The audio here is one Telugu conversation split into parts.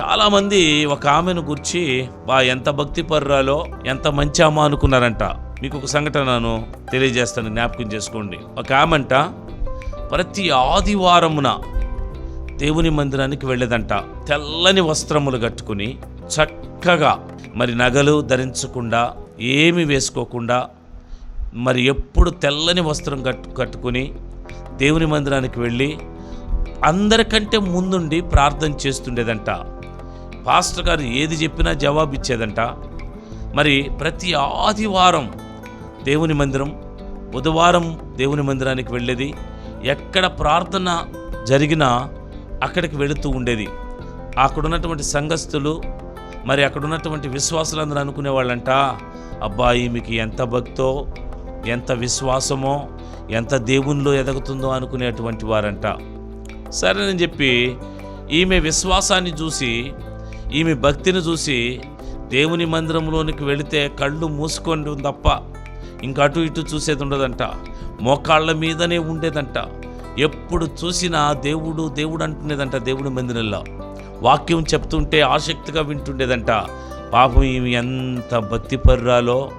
చాలామంది ఒక ఆమెను గుర్చి వా ఎంత భక్తి పర్రాలో ఎంత మంచి అమ్మ అనుకున్నారంట. మీకు ఒక సంఘటనను తెలియజేస్తాను జ్ఞాపకం చేసుకోండి. ఒక ఆమెంట ప్రతి ఆదివారమున దేవుని మందిరానికి వెళ్ళేదంట. తెల్లని వస్త్రములు కట్టుకుని చక్కగా మరి నగలు ధరించకుండా ఏమి వేసుకోకుండా మరి ఎప్పుడు తెల్లని వస్త్రం కట్టు కట్టుకుని దేవుని మందిరానికి వెళ్ళి అందరికంటే ముందుండి ప్రార్థన చేస్తుండేదంట. పాస్టర్ గారు ఏది చెప్పినా జవాబు ఇచ్చేదంట. మరి ప్రతి ఆదివారం దేవుని మందిరం బుధవారం దేవుని మందిరానికి వెళ్ళేది. ఎక్కడ ప్రార్థన జరిగినా అక్కడికి వెళుతూ ఉండేది. అక్కడ ఉన్నటువంటి సంఘస్థులు మరి అక్కడ ఉన్నటువంటి అనుకునే అనుకునేవాళ్ళంట అబ్బాయి మీకు ఎంత భక్తో ఎంత విశ్వాసమో ఎంత దేవునిలో ఎదుగుతుందో అనుకునేటువంటి వారంట. సరేనని చెప్పి ఈమె విశ్వాసాన్ని చూసి ఈమె భక్తిని చూసి దేవుని మందిరంలోనికి వెళితే కళ్ళు మూసుకొని తప్ప ఇంకా అటు ఇటు చూసేది ఉండదంట. మోకాళ్ళ మీదనే ఉండేదంట. ఎప్పుడు చూసినా దేవుడు దేవుడు అంటుండేదంట దేవుడి మందిరంలో. వాక్యం చెప్తుంటే ఆసక్తిగా వింటుండేదంట. పాపం ఈమె ఎంత భక్తి పర్రాలో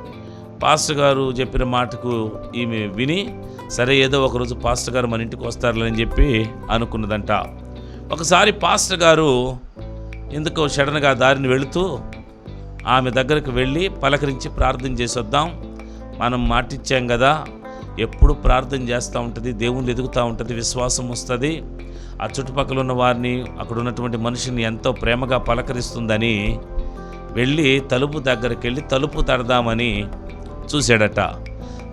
పాస్టర్ గారు చెప్పిన మాటకు ఈమె విని సరే ఏదో ఒకరోజు పాస్టర్ గారు మన ఇంటికి వస్తారులని చెప్పి అనుకున్నదంట. ఒకసారి పాస్టర్ గారు ఎందుకో సడన్గా దారిని వెళుతూ ఆమె దగ్గరకు వెళ్ళి పలకరించి ప్రార్థన చేసొద్దాం. మనం మాటిచ్చాం కదా ఎప్పుడు ప్రార్థన చేస్తూ ఉంటుంది దేవుణ్ణి ఎదుగుతూ ఉంటుంది విశ్వాసం వస్తుంది. ఆ చుట్టుపక్కల ఉన్న వారిని అక్కడ ఉన్నటువంటి మనిషిని ఎంతో ప్రేమగా పలకరిస్తుందని వెళ్ళి తలుపు దగ్గరికి వెళ్ళి తలుపు తడదామని చూశాడట.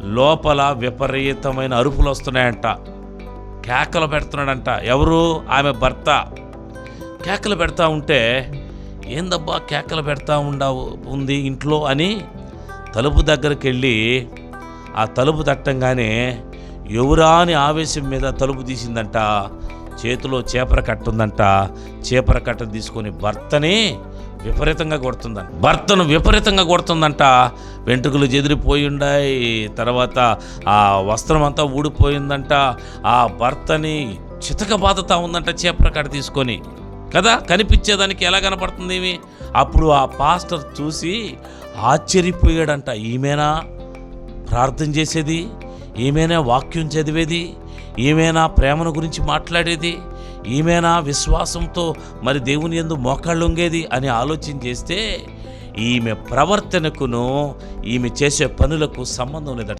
లోపల విపరీతమైన అరుపులు వస్తున్నాయంట. కేకలు పెడుతున్నాడంట. ఎవరు? ఆమె భర్త. కేకలు పెడతా ఉంటే ఏందబ్బా కేకలు పెడతా ఉండవు ఉంది ఇంట్లో అని తలుపు దగ్గరికి వెళ్ళి ఆ తలుపు తట్టంగానే ఎవరా అని ఆవేశం మీద తలుపు తీసిందంట చేతిలో చేపర కట్ట ఉందంట చేపర కట్ట తీసుకొని భర్తని విపరీతంగా కొడుతుందంట. భర్తను విపరీతంగా కొడుతుందంట. వెంట్రుకలు చెదిరిపోయి ఉన్నాయి తర్వాత ఆ వస్త్రం అంతా ఊడిపోయిందంట ఆ భర్తని చితక బాధతా ఉందంట చేపర కట్ట తీసుకొని. కదా? కనిపించేదానికి ఎలా కనపడుతుంది ఏమి? అప్పుడు ఆ పాస్టర్ చూసి ఆశ్చర్యపోయాడంట. ఈమెనా ప్రార్థన చేసేది? ఈమెనా వాక్యం చదివేది? ఈమెనా ప్రేమను గురించి మాట్లాడేది? ఈమెనా విశ్వాసంతో మరి దేవుని ఎందు మోకాళ్ళుగేది అని ఆలోచన చేస్తే ఈమె ప్రవర్తనకును ఈమె చేసే పనులకు సంబంధం లేదట.